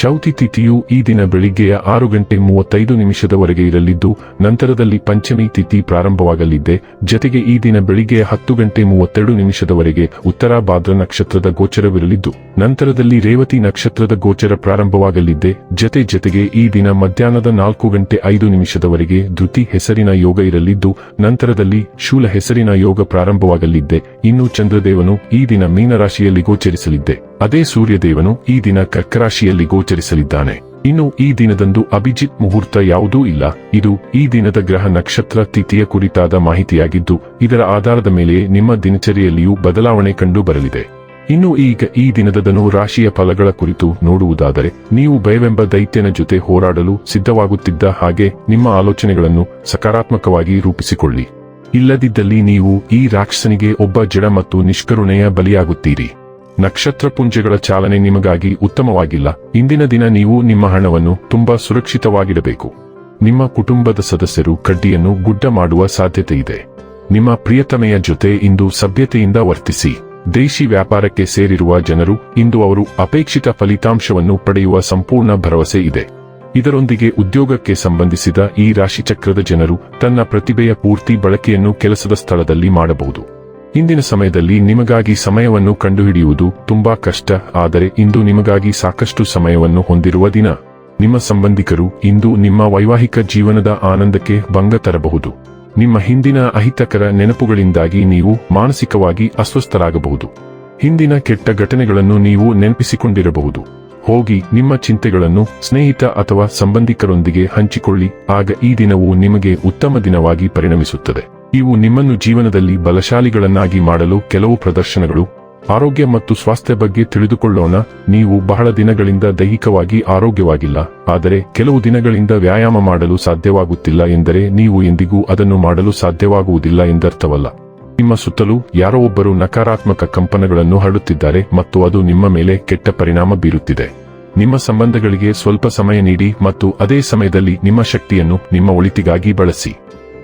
ಚೌತಿ ತಿಥಿಯು ಈ ದಿನ ಬೆಳಿಗ್ಗೆಯ ಆರು ಗಂಟೆ ಮೂವತ್ತೈದು ನಿಮಿಷದವರೆಗೆ ಇರಲಿದ್ದು, ನಂತರದಲ್ಲಿ ಪಂಚಮಿ ತಿಥಿ ಪ್ರಾರಂಭವಾಗಲಿದೆ. ಜತೆಗೆ ಈ ದಿನ ಬೆಳಿಗ್ಗೆಯ ಹತ್ತು ಗಂಟೆ ಮೂವತ್ತೆರಡು ನಿಮಿಷದವರೆಗೆ ಉತ್ತರ ಭಾದ್ರ ನಕ್ಷತ್ರದ ಗೋಚರವಿರಲಿದ್ದು, ನಂತರದಲ್ಲಿ ರೇವತಿ ನಕ್ಷತ್ರದ ಗೋಚರ ಪ್ರಾರಂಭವಾಗಲಿದ್ದೆ ಜತೆ ಜತೆಗೆ ಈ ದಿನ ಮಧ್ಯಾಹ್ನದ ನಾಲ್ಕು ಗಂಟೆ ಐದು ನಿಮಿಷದವರೆಗೆ ಧೃತಿ ಹೆಸರಿನ ಯೋಗ ಇರಲಿದ್ದು, ನಂತರದಲ್ಲಿ ಶೂಲ ಹೆಸರಿನ ಯೋಗ ಪ್ರಾರಂಭವಾಗಲಿದ್ದೆ ಇನ್ನು ಚಂದ್ರದೇವನು ಈ ದಿನ ಮೀನರಾಶಿಯಲ್ಲಿ ಗೋಚರಿಸಲಿದ್ದೆ ಅದೇ ಸೂರ್ಯದೇವನು ಈ ದಿನ ಕರ್ಕರಾಶಿಯಲ್ಲಿ ಗೋಚರಿಸಲಿದ್ದಾನೆ. ಇನ್ನು ಈ ದಿನದಂದು ಅಭಿಜಿತ್ ಮುಹೂರ್ತ ಯಾವುದೂ ಇಲ್ಲ. ಇದು ಈ ದಿನದ ಗ್ರಹ ನಕ್ಷತ್ರ ತಿಥಿಯ ಕುರಿತಾದ ಮಾಹಿತಿಯಾಗಿದ್ದು, ಇದರ ಆಧಾರದ ಮೇಲೆ ನಿಮ್ಮ ದಿನಚರಿಯಲ್ಲಿಯೂ ಬದಲಾವಣೆ ಕಂಡು ಬರಲಿದೆ. ಇನ್ನು ಈಗ ಈ ದಿನದ ಧನು ರಾಶಿಯ ಫಲಗಳ ಕುರಿತು ನೋಡುವುದಾದರೆ, ನೀವು ಭಯವೆಂಬ ದೈತ್ಯನ ಜೊತೆ ಹೋರಾಡಲು ಸಿದ್ಧವಾಗುತ್ತಿದ್ದ ಹಾಗೆ ನಿಮ್ಮ ಆಲೋಚನೆಗಳನ್ನು ಸಕಾರಾತ್ಮಕವಾಗಿ ರೂಪಿಸಿಕೊಳ್ಳಿ. ಇಲ್ಲದಿದ್ದಲ್ಲಿ ನೀವು ಈ ರಾಕ್ಷಸನಿಗೆ ಒಬ್ಬ ಜಡ ಮತ್ತು ನಿಷ್ಕರುಣೆಯ ಬಲಿಯಾಗುತ್ತೀರಿ. ನಕ್ಷತ್ರ ಪುಂಜಗಳ ಚಾಲನೆ ನಿಮಗಾಗಿ ಉತ್ತಮವಾಗಿಲ್ಲ. ಇಂದಿನ ದಿನ ನೀವು ನಿಮ್ಮ ಹಣವನ್ನು ತುಂಬಾ ಸುರಕ್ಷಿತವಾಗಿಡಬೇಕು. ನಿಮ್ಮ ಕುಟುಂಬದ ಸದಸ್ಯರು ಕಡ್ಡಿಯನ್ನು ಗುಡ್ಡ ಮಾಡುವ ಸಾಧ್ಯತೆ ಇದೆ. ನಿಮ್ಮ ಪ್ರಿಯತಮೆಯ ಜೊತೆ ಇಂದು ಸಭ್ಯತೆಯಿಂದ ವರ್ತಿಸಿ. ದೇಶಿ ವ್ಯಾಪಾರಕ್ಕೆ ಸೇರಿರುವ ಜನರು ಇಂದು ಅವರು ಅಪೇಕ್ಷಿತ ಫಲಿತಾಂಶವನ್ನು ಪಡೆಯುವ ಸಂಪೂರ್ಣ ಭರವಸೆ ಇದೆ. ಇದರೊಂದಿಗೆ ಉದ್ಯೋಗಕ್ಕೆ ಸಂಬಂಧಿಸಿದ ಈ ರಾಶಿಚಕ್ರದ ಜನರು ತನ್ನ ಪ್ರತಿಭೆಯ ಪೂರ್ತಿ ಬಳಕೆಯನ್ನು ಕೆಲಸದ ಸ್ಥಳದಲ್ಲಿ ಮಾಡಬಹುದು. ಇಂದಿನ ಸಮಯದಲ್ಲಿ ನಿಮಗಾಗಿ ಸಮಯವನ್ನು ಕಂಡುಹಿಡಿಯುವುದು ತುಂಬಾ ಕಷ್ಟ, ಆದರೆ ಇಂದು ನಿಮಗಾಗಿ ಸಾಕಷ್ಟು ಸಮಯವನ್ನು ಹೊಂದಿರುವ ದಿನ. ನಿಮ್ಮ ಸಂಬಂಧಿಕರು ಇಂದು ನಿಮ್ಮ ವೈವಾಹಿಕ ಜೀವನದ ಆನಂದಕ್ಕೆ ಭಂಗ ತರಬಹುದು. ನಿಮ್ಮ ಹಿಂದಿನ ಅಹಿತಕರ ನೆನಪುಗಳಿಂದಾಗಿ ನೀವು ಮಾನಸಿಕವಾಗಿ ಅಸ್ವಸ್ಥರಾಗಬಹುದು. ಹಿಂದಿನ ಕೆಟ್ಟ ಘಟನೆಗಳನ್ನು ನೀವು ನೆನಪಿಸಿಕೊಂಡಿರಬಹುದು. ಹೋಗಿ ನಿಮ್ಮ ಚಿಂತೆಗಳನ್ನು ಸ್ನೇಹಿತ ಅಥವಾ ಸಂಬಂಧಿಕರೊಂದಿಗೆ ಹಂಚಿಕೊಳ್ಳಿ, ಆಗ ಈ ದಿನವು ನಿಮಗೆ ಉತ್ತಮ ದಿನವಾಗಿ ಪರಿಣಮಿಸುತ್ತದೆ. ಇವು ನಿಮ್ಮನ್ನು ಜೀವನದಲ್ಲಿ ಬಲಶಾಲಿಗಳನ್ನಾಗಿ ಮಾಡಲು ಕೆಲವು ಪ್ರದರ್ಶನಗಳು, ಆರೋಗ್ಯ ಮತ್ತು ಸ್ವಾಸ್ಥ್ಯ ಬಗ್ಗೆ ತಿಳಿದುಕೊಳ್ಳೋಣ. ನೀವು ಬಹಳ ದಿನಗಳಿಂದ ದೈಹಿಕವಾಗಿ ಆರೋಗ್ಯವಾಗಿಲ್ಲ, ಆದರೆ ಕೆಲವು ದಿನಗಳಿಂದ ವ್ಯಾಯಾಮ ಮಾಡಲು ಸಾಧ್ಯವಾಗುತ್ತಿಲ್ಲ ಎಂದರೆ ನೀವು ಎಂದಿಗೂ ಅದನ್ನು ಮಾಡಲು ಸಾಧ್ಯವಾಗುವುದಿಲ್ಲ ಎಂದರ್ಥವಲ್ಲ. ನಿಮ್ಮ ಸುತ್ತಲೂ ಯಾರೋ ಒಬ್ಬರು ನಕಾರಾತ್ಮಕ ಕಂಪನಗಳನ್ನು ಹರಡುತ್ತಿದ್ದಾರೆ ಮತ್ತು ಅದು ನಿಮ್ಮ ಮೇಲೆ ಕೆಟ್ಟ ಪರಿಣಾಮ ಬೀರುತ್ತಿದೆ. ನಿಮ್ಮ ಸಂಬಂಧಗಳಿಗೆ ಸ್ವಲ್ಪ ಸಮಯ ನೀಡಿ ಮತ್ತು ಅದೇ ಸಮಯದಲ್ಲಿ ನಿಮ್ಮ ಶಕ್ತಿಯನ್ನು ನಿಮ್ಮ ಒಳಿತಿಗಾಗಿ ಬಳಸಿ.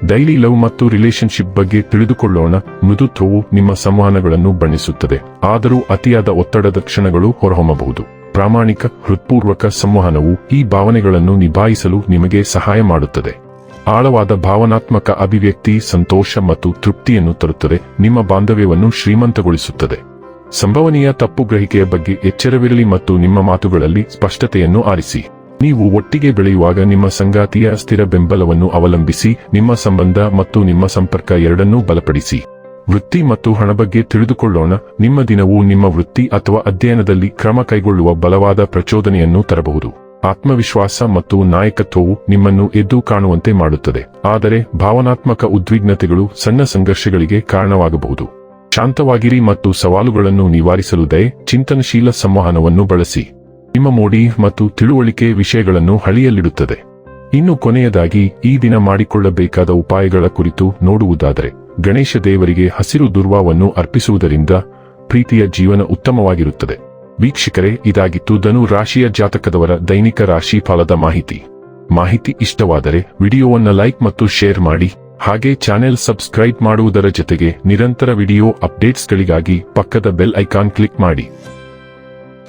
ಡೈಲಿ ಲವ್ ಮತ್ತು ರಿಲೇಶನ್ಶಿಪ್ ಬಗ್ಗೆ ತಿಳಿದುಕೊಳ್ಳೋಣ. ಮೃದುತ್ವವು ನಿಮ್ಮ ಸಂವಹನಗಳನ್ನು ಬಣ್ಣಿಸುತ್ತದೆ. ಆದರೂ ಅತಿಯಾದ ಒತ್ತಡದ ಕ್ಷಣಗಳು ಹೊರಹೊಮ್ಮಬಹುದು. ಪ್ರಾಮಾಣಿಕ, ಹೃತ್ಪೂರ್ವಕ ಸಂವಹನವು ಈ ಭಾವನೆಗಳನ್ನು ನಿಭಾಯಿಸಲು ನಿಮಗೆ ಸಹಾಯ ಮಾಡುತ್ತದೆ. ಆಳವಾದ ಭಾವನಾತ್ಮಕ ಅಭಿವ್ಯಕ್ತಿ ಸಂತೋಷ ಮತ್ತು ತೃಪ್ತಿಯನ್ನು ತರುತ್ತದೆ. ನಿಮ್ಮ ಬಾಂಧವ್ಯವನ್ನು ಶ್ರೀಮಂತಗೊಳಿಸುತ್ತದೆ. ಸಂಭವನೀಯ ತಪ್ಪು ಗ್ರಹಿಕೆಯ ಬಗ್ಗೆ ಎಚ್ಚರವಿರಲಿ ಮತ್ತು ನಿಮ್ಮ ಮಾತುಗಳಲ್ಲಿ ಸ್ಪಷ್ಟತೆಯನ್ನು ಆರಿಸಿ. ನೀವು ಒಟ್ಟಿಗೆ ಬೆಳೆಯುವಾಗ ನಿಮ್ಮ ಸಂಗಾತಿಯ ಸ್ಥಿರ ಬೆಂಬಲವನ್ನು ಅವಲಂಬಿಸಿ, ನಿಮ್ಮ ಸಂಬಂಧ ಮತ್ತು ನಿಮ್ಮ ಸಂಪರ್ಕ ಎರಡನ್ನೂ ಬಲಪಡಿಸಿ. ವೃತ್ತಿ ಮತ್ತು ಹಣ ಬಗ್ಗೆ ತಿಳಿದುಕೊಳ್ಳೋಣ, ನಿಮ್ಮ ದಿನವು ನಿಮ್ಮ ವೃತ್ತಿ ಅಥವಾ ಅಧ್ಯಯನದಲ್ಲಿ ಕ್ರಮ ಕೈಗೊಳ್ಳುವ ಬಲವಾದ ಪ್ರಚೋದನೆಯನ್ನು ತರಬಹುದು. ಆತ್ಮವಿಶ್ವಾಸ ಮತ್ತು ನಾಯಕತ್ವವು ನಿಮ್ಮನ್ನು ಎದ್ದು ಕಾಣುವಂತೆ ಮಾಡುತ್ತದೆ, ಆದರೆ ಭಾವನಾತ್ಮಕ ಉದ್ವಿಗ್ನತೆಗಳು ಸಣ್ಣ ಸಂಘರ್ಷಗಳಿಗೆ ಕಾರಣವಾಗಬಹುದು. ಶಾಂತವಾಗಿರಿ ಮತ್ತು ಸವಾಲುಗಳನ್ನು ನಿವಾರಿಸಲು ದಯೆ, ಚಿಂತನಶೀಲ ಸಂವಹನವನ್ನು ಬಳಸಿ. ನಿಮ್ಮ ಮೋಡಿ ಮತ್ತು ತಿಳುವಳಿಕೆ ವಿಷಯಗಳನ್ನು ಹಳಿಯಲ್ಲಿಡುತ್ತದೆ. ಇನ್ನು ಕೊನೆಯದಾಗಿ, ಈ ದಿನ ಮಾಡಿಕೊಳ್ಳಬೇಕಾದ ಉಪಾಯಗಳ ಕುರಿತು ನೋಡುವುದಾದರೆ, ಗಣೇಶ ದೇವರಿಗೆ ಹಸಿರು ದುರ್ವಾವನ್ನು ಅರ್ಪಿಸುವುದರಿಂದ ಪ್ರೀತಿಯ ಜೀವನ ಉತ್ತಮವಾಗಿರುತ್ತದೆ. ವೀಕ್ಷಕರೇ, ಇದಾಗಿತ್ತು ಧನು ರಾಶಿಯ ಜಾತಕದವರ ದೈನಿಕ ರಾಶಿ ಫಲದ ಮಾಹಿತಿ. ಮಾಹಿತಿ ಇಷ್ಟವಾದರೆ, ವಿಡಿಯೋವನ್ನು ಲೈಕ್ ಮತ್ತು ಶೇರ್ ಮಾಡಿ, ಹಾಗೆ ಚಾನೆಲ್ ಸಬ್ಸ್ಕ್ರೈಬ್ ಮಾಡುವುದರ ಜೊತೆಗೆ ನಿರಂತರ ವಿಡಿಯೋ ಅಪ್ಡೇಟ್ಸ್ಗಳಿಗಾಗಿ ಪಕ್ಕದ ಬೆಲ್ ಐಕಾನ್ ಕ್ಲಿಕ್ ಮಾಡಿ.